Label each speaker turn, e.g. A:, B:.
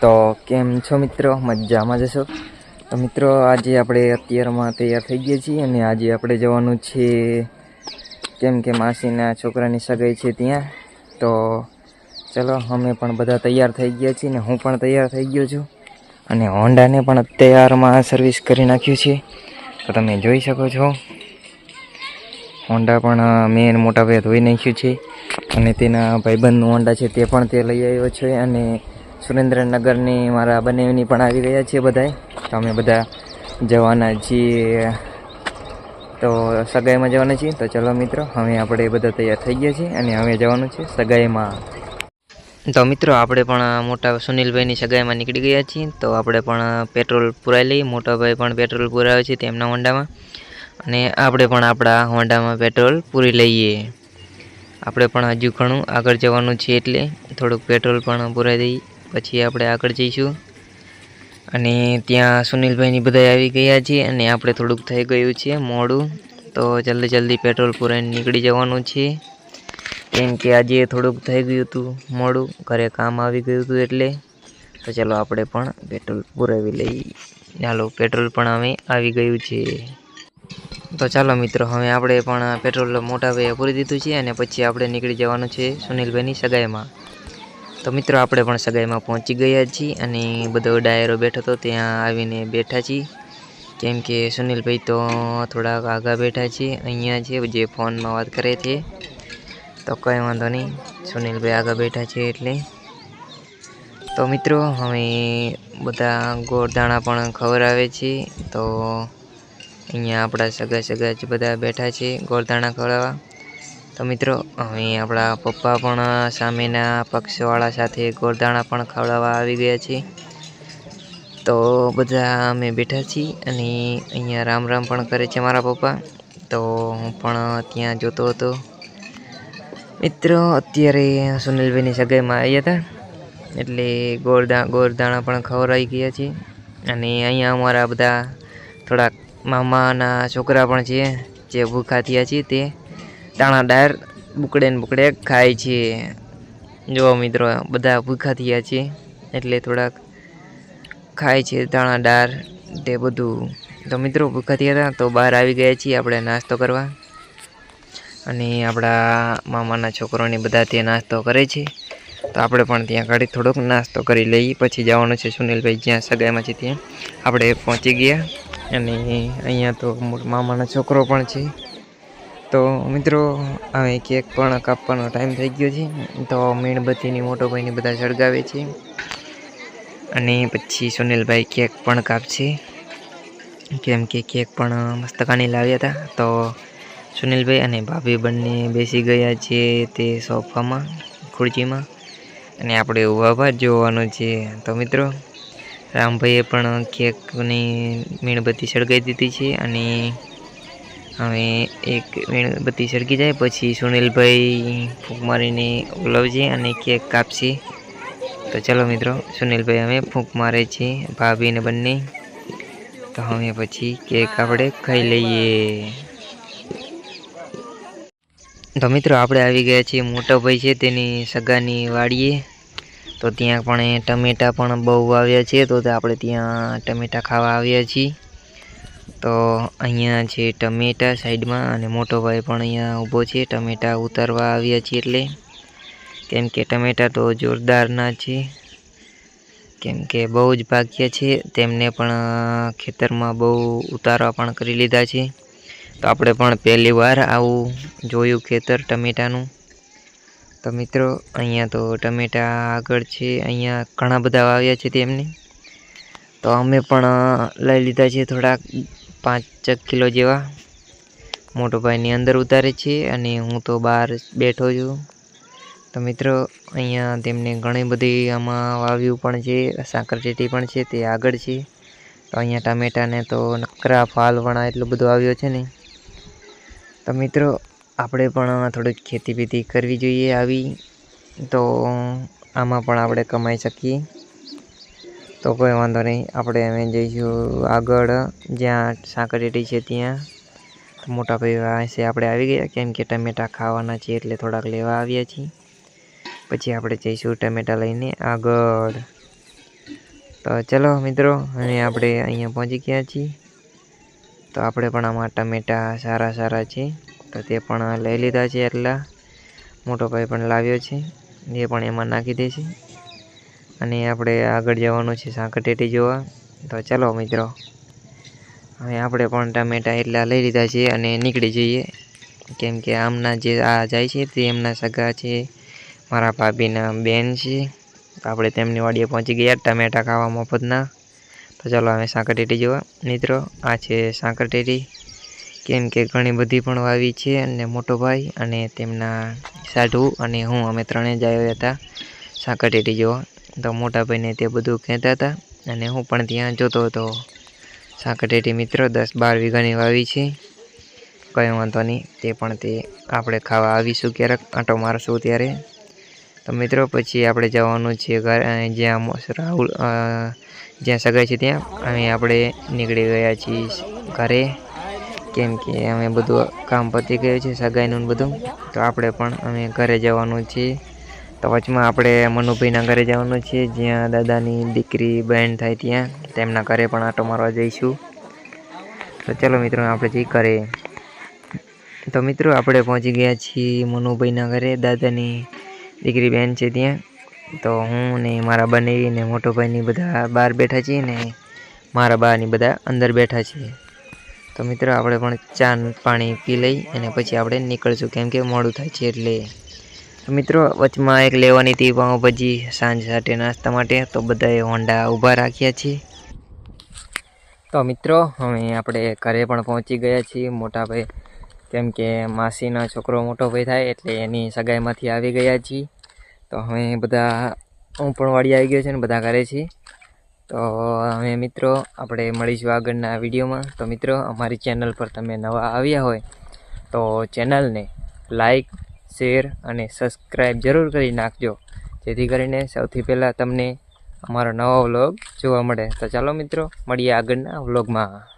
A: તો કેમ છો મિત્રો? મજામાં જશો તો મિત્રો, આજે આપણે અત્યારમાં તૈયાર થઈ ગયા છીએ અને આજે આપણે જવાનું છે કેમ કે માસીના છોકરાની સગાઈ છે ત્યાં. તો ચલો, અમે પણ બધા તૈયાર થઈ ગયા છીએ ને હું પણ તૈયાર થઈ ગયો છું. અને હોન્ડાને પણ અત્યારમાં સર્વિસ કરી નાખ્યું છે. તો તમે જોઈ શકો છો. હોન્ડા પણ મેન મોટા ભાઈ ધોઈ નાખ્યું છે. અને તેના ભાઈબંધનું હોન્ડા છે તે પણ તે લઈ આવ્યો છે અને સુરેન્દ્રનગરની મારા બંનેની પણ આવી ગયા છીએ બધાએ તો અમે બધા જવાના છીએ. તો સગાઈમાં જવાના છીએ. તો ચલો મિત્રો, હવે આપણે બધા તૈયાર થઈ ગયા છીએ અને હવે જવાનું છે સગાઈમાં. તો મિત્રો, આપણે પણ મોટા સુનિલભાઈની સગાઈમાં નીકળી ગયા છીએ. તો આપણે પણ પેટ્રોલ પુરાઈ લઈએ. મોટાભાઈ પણ પેટ્રોલ પુરાવે છે તેમના હોન્ડામાં. અને આપણે પણ આપણા હોન્ડામાં પેટ્રોલ પૂરી લઈએ. આપણે પણ હજુ ઘણું આગળ જવાનું છે એટલે થોડુંક પેટ્રોલ પણ પુરાઈ દઈએ. પછી આપણે આગળ જઈશું. અને ત્યાં સુનિલભાઈની બધા આવી ગયા છે અને આપણે થોડુંક થઈ ગયું છે મોડું. તો જલ્દી જલ્દી પેટ્રોલ પુરાઈને નીકળી જવાનું છે. કેમ કે આજે થોડુંક થઈ ગયું હતું મોડું. ઘરે કામ આવી ગયું હતું એટલે. તો ચાલો આપણે પણ પેટ્રોલ પુરાવી લઈએ. ચાલો, પેટ્રોલ પણ હવે આવી ગયું છે. તો ચાલો મિત્રો, હવે આપણે પણ પેટ્રોલ મોટા ભાઈએ પૂરી દીધું છે અને પછી આપણે નીકળી જવાનું છે સુનિલભાઈની સગાઈમાં. તો મિત્રો, આપણે પણ સગાઈમાં પહોંચી ગયા છીએ અને બધો ડાયરો બેઠો હતો ત્યાં આવીને બેઠા છીએ. કેમ કે સુનિલભાઈ તો થોડાક આગા બેઠા છે, અહીંયા છે, જે ફોનમાં વાત કરે છે. તો કંઈ વાંધો નહીં, સુનિલભાઈ આગળ બેઠા છે એટલે. તો મિત્રો, હવે બધા ગોળદાણા પણ ખવડાવે છે, તો અહીંયા આપણા સગા સગા જ બધા બેઠા છે ગોળદાણા ખવડાવવા. તો મિત્રો અહીં આપણા પપ્પા પણ સામેના પક્ષવાળા સાથે ગોરદાણા પણ ખવડાવવા આવી ગયા છે તો બધા અમે બેઠા છીએ અને અહીંયા રામ રામ પણ કરે છે મારા પપ્પા. તો હું પણ ત્યાં જોતો હતો. મિત્રો, અત્યારે સુનિલભાઈની સગાઈમાં આવ્યા હતા. એટલે ગોળદા ગોરદાણા પણ ખવડાવી ગયા છે અને અહીંયા અમારા બધા થોડાક મામાના છોકરા પણ છે, જે ભૂખા થયા છે તે. દાણાદાર બુકડે ને બુકડે ખાય છે. જો મિત્રો, બધા ભૂખા થયા છે. એટલે થોડાક ખાય છે દાણાદાર તે બધું. તો મિત્રો, ભૂખા થયા હતા તો બહાર આવી ગયા છીએ આપણે નાસ્તો કરવા. અને આપણા મામાના છોકરોને બધા ત્યાં નાસ્તો કરે છે. તો આપણે પણ ત્યાં ગાડી થોડોક નાસ્તો કરી લઈએ. પછી જવાનું છે સુનિલભાઈ, જ્યાં સગાઈમાં છે ત્યાં. આપણે પહોંચી ગયા. અને અહીંયા તો મામાના છોકરો પણ છે. તો મિત્રો, હવે કેક પણ કાપવાનો ટાઈમ થઈ ગયો છે. તો મીણબત્તીની મોટો ભાઈને બધા સળગાવે છે. અને પછી સુનિલભાઈ કેક પણ કાપશે. કેમ કે કેક પણ મસ્તકાની લાવ્યા હતા. તો સુનિલભાઈ અને ભાભી બંને બેસી ગયા છે તે સોફામાં ખુરચીમાં અને આપણે ઊભા જોવાનું છે. તો મિત્રો, રામભાઈએ પણ કેકની મીણબત્તી સળગાવી દીધી છે અને હવે એક મીણબત્તી સળગી જાય, પછી સુનિલભાઈ ફૂંક મારીને ઓલવશે અને કેક કાપશે. તો ચાલો મિત્રો, સુનિલભાઈ અમે ફૂંક મારે છે ભાભીને બંને. તો અમે પછી કેક આપણે ખાઈ લઈએ. તો મિત્રો, આપણે આવી ગયા છીએ મોટો ભાઈ છે, તેની સગાની વાડીએ. તો ત્યાં પણ ટમેટા પણ બહુ આવ્યા છે, તે આપણે ત્યાં ટમેટા ખાવા આવ્યા છીએ. તો અહીંયા છે ટમેટા સાઈડમાં અને મોટો ભાઈ પણ અહીંયા ઊભો છે. ટમેટા ઉતારવા આવ્યા છીએ એટલે. કેમ કે ટમેટા તો જોરદારના છે. કેમ કે બહુ જ ભાગ્ય છે. તેમને પણ ખેતરમાં બહુ ઉતારવા પણ કરી લીધા છે. તો આપણે પણ પહેલી વાર આવું જોયું ખેતર ટમેટાનું. તો મિત્રો, અહીંયા તો ટમેટા આગળ છે. અહીંયા ઘણા બધા વાવ્યા છે તેમને. તો અમે પણ લઈ લીધા છે થોડાક પાંચ કિલો જેવા. મોટો ભાઈની અંદર ઉતારે છે અને હું તો બહાર બેઠો છું. તો મિત્રો, અહીંયા તેમને ઘણી બધી આમાં વાવ્યું પણ છે સાકરચેટી પણ છે, તે આગળ છે. તો અહીંયા ટામેટાને તો નકરા ફાલવણા એટલું બધું આવ્યો છે ને. તો મિત્રો, આપણે પણ થોડીક ખેતી બેતી કરવી જોઈએ આવી. તો આમાં પણ આપણે કમાઈ શકીએ. તો કોઈ વાંધો નહીં. આપણે અમે જઈશું આગળ, જ્યાં સાંકરેટી છે ત્યાં. મોટા ભાઈ પાસે આપણે આવી ગયા. કેમ કે ટમેટા ખાવાના છીએ એટલે થોડાક લેવા આવ્યા છીએ. પછી આપણે જઈશું ટમેટા લઈને આગળ. તો ચલો મિત્રો, અને આપણે અહીંયા પહોંચી ગયા છીએ. તો આપણે પણ આમાં ટમેટા સારા સારા છે. તો તે પણ લઈ લીધા છે એટલા. મોટો ભાઈ પણ લાવ્યો છે. એ પણ એમાં નાખી દે છે. અને આપણે આગળ જવાનું છે સાંકટેટી જોવા. તો ચાલો મિત્રો, હવે આપણે પણ ટામેટા એટલા લઈ લીધા છે અને નીકળી જઈએ. કેમ કે આમના જે આ જાય છે તે એમના સગા છે, મારા ભાભીના બેન છે. તો આપણે તેમની વાડીએ પહોંચી ગયા ટામેટા ખાવા મફતના. તો ચાલો હવે સાંકરટેટી જોવા. મિત્રો, આ છે સાંકરટેટી કેમ કે ઘણી બધી પણ વાવી છે અને મોટો ભાઈ અને તેમના સાઢુ અને હું, અમે ત્રણેય જ આવ્યા હતા સાંકરટેટી જોવા. તો મોટા ભાઈને તે બધું કહેતા હતા. અને હું પણ ત્યાં જોતો હતો. સાંકટેટી મિત્રો દસ બાર વીઘાની વાવી છે. કંઈ વાંધો નહીં, તે પણ તે આપણે ખાવા આવીશું ક્યારેક, આંટો મારશું ત્યારે. તો મિત્રો, પછી આપણે જવાનું છે ઘર જ્યાં રાહુલ જ્યાં સગાઈ છે ત્યાં. અહીં આપણે નીકળી ગયા છીએ ઘરે. કેમ કે અમે બધું કામ પતી ગયું છે, સગાઈનું બધું. તો આપણે પણ અમે ઘરે જવાનું છે. તો વચમાં આપણે મનુભાઈના ઘરે જવાનું છે, જ્યાં દાદાની દીકરી બહેન થાય ત્યાં. તેમના ઘરે પણ આંટો મારવા જઈશું. તો ચલો મિત્રો, આપણે જઈ ઘરે. તો મિત્રો, આપણે પહોંચી ગયા છીએ મનુભાઈના ઘરે. દાદાની દીકરી બહેન છે ત્યાં. તો હું ને મારા બંને મોટો ભાઈની બધા બહાર બેઠા છીએ ને મારા બાની બધા અંદર બેઠા છીએ. તો મિત્રો, આપણે પણ ચા પાણી પી લઈ અને પછી આપણે નીકળશું. કેમ કે મોડું થાય છે એટલે. મિત્રો, વચમાં એક લેવાની હતી પાઉંભાજી સાંજ સાથે નાસ્તા માટે. તો બધાએ હોન્ડા ઊભા રાખ્યા છે. તો મિત્રો હવે આપણે ઘરે પણ પહોંચી ગયા છીએ. મોટા ભાઈ, કેમ કે માસીનો છોકરો મોટો ભાઈ થાય એટલે એની સગાઈમાંથી આવી ગયા છીએ. તો હવે બધા, હું પણ વાડી આવી ગયો છે ને બધા ઘરે છીએ. તો હવે મિત્રો, આપણે મળીશું આગળના વિડીયોમાં. તો મિત્રો, અમારી ચેનલ પર તમે નવા આવ્યા હોય, તો ચેનલને લાઈક શેર અને સબસ્ક્રાઈબ જરૂર કરી નાખજો. જેથી કરીને સૌથી પહેલાં તમને અમારો નવો વ્લોગ જોવા મળે. તો ચાલો મિત્રો, મળીએ આગળના વ્લોગમાં.